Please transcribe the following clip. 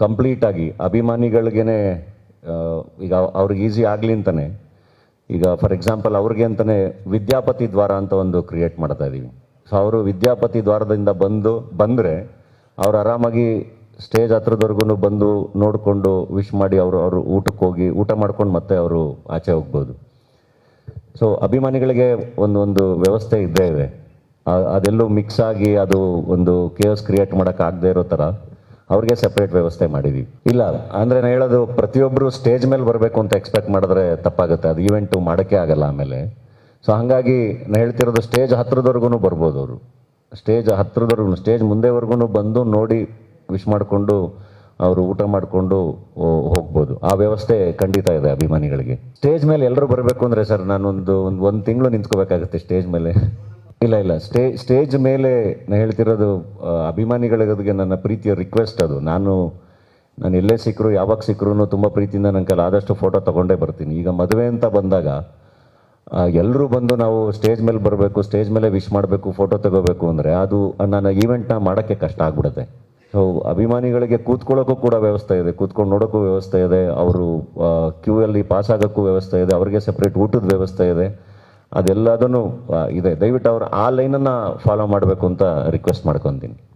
ಕಂಪ್ಲೀಟಾಗಿ ಆ, ಈಗ ಅವ್ರಿಗೆ ಈಸಿ ಆಗಲಿ ಅಂತಾನೆ. ಈಗ ಫಾರ್ ಎಕ್ಸಾಂಪಲ್ ಅವ್ರಿಗೆ ಅಂತಾನೆ ವಿದ್ಯಾಪತಿ ದ್ವಾರ ಅಂತ ಒಂದು ಕ್ರಿಯೇಟ್ ಮಾಡ್ತಾ ಇದ್ದೀವಿ ಸೊ ಅವರು ವಿದ್ಯಾಪತಿ ದ್ವಾರದಿಂದ ಬಂದು ಬಂದರೆ ಅವ್ರು ಆರಾಮಾಗಿ ಸ್ಟೇಜ್ ಹತ್ರದವರೆಗೂ ಬಂದು ನೋಡಿಕೊಂಡು ವಿಶ್ ಮಾಡಿ ಅವರು ಅವರು ಊಟಕ್ಕೆ ಹೋಗಿ ಊಟ ಮಾಡ್ಕೊಂಡು ಮತ್ತೆ ಅವರು ಆಚೆ ಹೋಗ್ಬೋದು. ಸೊ ಅಭಿಮಾನಿಗಳಿಗೆ ಒಂದು ಒಂದು ವ್ಯವಸ್ಥೆ ಇದ್ದೇ ಇದೆ. ಅದೆಲ್ಲೂ ಮಿಕ್ಸ್ ಆಗಿ ಅದು ಒಂದು ಕೇಸ್ ಕ್ರಿಯೇಟ್ ಮಾಡೋಕ್ಕಾಗದೇ ಇರೋ ಥರ. ಅವ್ರಿಗೆ ಸೆಪರೇಟ್ ವ್ಯವಸ್ಥೆ ಮಾಡಿದೀವಿ. ಇಲ್ಲ, ಅಂದ್ರೆ ನಾನು ಹೇಳೋದು ಪ್ರತಿಯೊಬ್ಬರು ಸ್ಟೇಜ್ ಮೇಲೆ ಬರಬೇಕು ಅಂತ ಎಕ್ಸ್ಪೆಕ್ಟ್ ಮಾಡಿದ್ರೆ ತಪ್ಪಾಗುತ್ತೆ. ಅದು ಈವೆಂಟು ಮಾಡೋಕ್ಕೆ ಆಗಲ್ಲ ಆಮೇಲೆ. ಸೊ ಹಾಗಾಗಿ ನಾನು ಹೇಳ್ತಿರೋದು ಸ್ಟೇಜ್ ಹತ್ರದವರೆಗೂ ಬರ್ಬೋದು ಅವರು. ಸ್ಟೇಜ್ ಹತ್ರದವರೆಗೂ ಸ್ಟೇಜ್ ಮುಂದೆವರೆಗೂ ಬಂದು ನೋಡಿ ವಿಶ್ ಮಾಡಿಕೊಂಡು ಅವರು ಊಟ ಮಾಡಿಕೊಂಡು ಹೋಗ್ಬೋದು. ಆ ವ್ಯವಸ್ಥೆ ಖಂಡಿತ ಇದೆ ಅಭಿಮಾನಿಗಳಿಗೆ. ಸ್ಟೇಜ್ ಮೇಲೆ ಎಲ್ಲರೂ ಬರಬೇಕು ಅಂದರೆ ಸರ್, ನಾನೊಂದು, ಒಂದು ಒಂದು ತಿಂಗಳು ನಿಂತ್ಕೋಬೇಕಾಗುತ್ತೆ ಸ್ಟೇಜ್ ಮೇಲೆ. ಇಲ್ಲ ಇಲ್ಲ. ಸ್ಟೇ, ಸ್ಟೇಜ್ ಮೇಲೆ ನಾನು ಹೇಳ್ತಿರೋದು ಅಭಿಮಾನಿಗಳಿಗೆ ನನ್ನ ಪ್ರೀತಿಯ ರಿಕ್ವೆಸ್ಟ್ ಅದು. ನಾನು ನಾನು ಎಲ್ಲೇ ಸಿಕ್ಕರು ಯಾವಾಗ ಸಿಕ್ಕರೂ ತುಂಬ ಪ್ರೀತಿಯಿಂದ ನನ್ನ ಕೈಲಿ ಆದಷ್ಟು ಫೋಟೋ ತಗೊಂಡೇ ಬರ್ತೀನಿ. ಈಗ ಮದುವೆ ಅಂತ ಬಂದಾಗ ಎಲ್ಲರೂ ಬಂದು ನಾವು ಸ್ಟೇಜ್ ಮೇಲೆ ಬರಬೇಕು, ಸ್ಟೇಜ್ ಮೇಲೆ ವಿಶ್ ಮಾಡಬೇಕು ಫೋಟೋ ತಗೋಬೇಕು ಅಂದರೆ ಅದು, ನನ್ನ ಈವೆಂಟ್ನ ಮಾಡೋಕ್ಕೆ ಕಷ್ಟ ಆಗ್ಬಿಡುತ್ತೆ. ಸೊ ಅಭಿಮಾನಿಗಳಿಗೆ ಕೂತ್ಕೊಳ್ಳೋಕ್ಕೂ ಕೂಡ ವ್ಯವಸ್ಥೆ ಇದೆ, ಕೂತ್ಕೊಂಡು ನೋಡೋಕ್ಕೂ ವ್ಯವಸ್ಥೆ ಇದೆ. ಅವರು ಕ್ಯೂ ಅಲ್ಲಿ ಪಾಸ್ ಆಗೋಕ್ಕೂ ವ್ಯವಸ್ಥೆ ಇದೆ, ಅವರಿಗೆ ಸಪ್ರೇಟ್ ಊಟದ ವ್ಯವಸ್ಥೆ ಇದೆ. ಅದೆಲ್ಲದನ್ನು ಇದೆ. ದಯವಿಟ್ಟು ಅವರು ಆ ಲೈನನ್ನು ಫಾಲೋ ಮಾಡಬೇಕು ಅಂತ ರಿಕ್ವೆಸ್ಟ್ ಮಾಡ್ಕೊತೀನಿ.